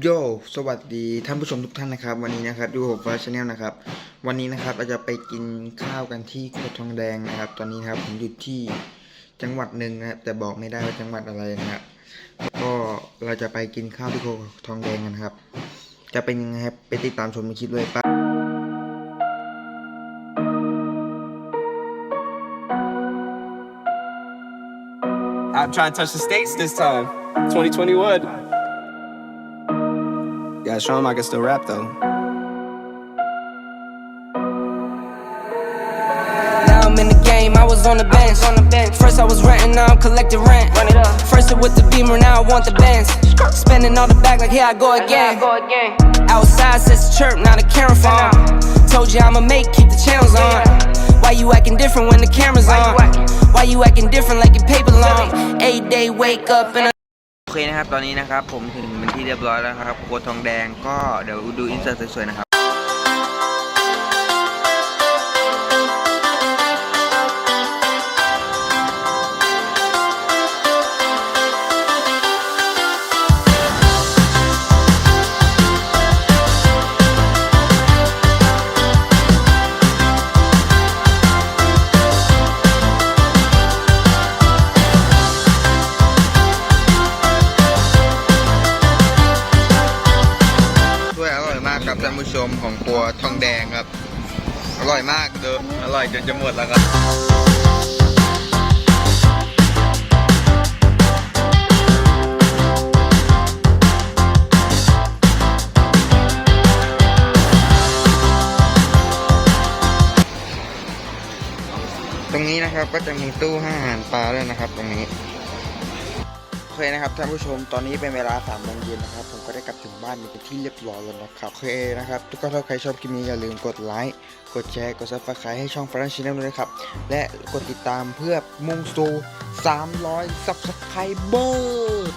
โยสวัสดีท่านผู้ชมทุกท่านนะครับ วันนี้นะครับอยู่กับฟ้าชาแนลนะครับ วันนี้นะครับเราจะไปกินข้าวกันที่โคตรทองแดงนะครับ ตอนนี้นะครับผมอยู่ที่จังหวัดหนึ่งนะครับ แต่บอกไม่ได้ว่าจังหวัดอะไรนะครับก็เราจะไปกินข้าวที่โคตรทองแดงกันครับ จะเป็นยังไงครับไปติดตามชมในคลิปเลยปะ I'm trying to touch the states this time. 2021. Gotta show him I can still rap though. Now I'm in the game, I was on the bench. On the bench. First I was renting, now I'm collecting rent. Run it up. First it with the beamer, now I want the Benz. Spending all the back like here I go again. Outside says chirp, now the camera phone. Told you I'ma make, keep the channels on. Why you acting different when the camera's on? Why you acting different like your paper long? Eight day wake up and โอ เคนะครับ ตอนนี้นะครับ ผมถึงเป็นที่เรียบร้อยแล้วครับโคตรทองแดงก็เดี๋ยวดูอินเสิร์ตสวยๆนะครับ อร่อยมากครับท่านผู้ชมของครัวทองแดงครับ อร่อยมากเด้ออร่อยจนจะหมดแล้วครับตรงนี้นะครับก็จะมีตู้ให้อาหารปลาด้วยนะครับ ตรงนี้ คนะครับท่านผู้ชมตอนนี้เป็นเวลาสามโมงเย็นนะครับ ผมก็ได้กลับถึงบ้านเป็นที่เรียบร้อยแล้วนะครับโอเคนะครับ ทุกท่านถ้าใครชอบคลิปนี้อย่าลืมกดไลค์กดแชร์กดซับสไครต์ให้ช่องฟรันชินแนลด้วยนะครับ และกดติดตามเพื่อมุ่งสู่300ซับสไครเบอร์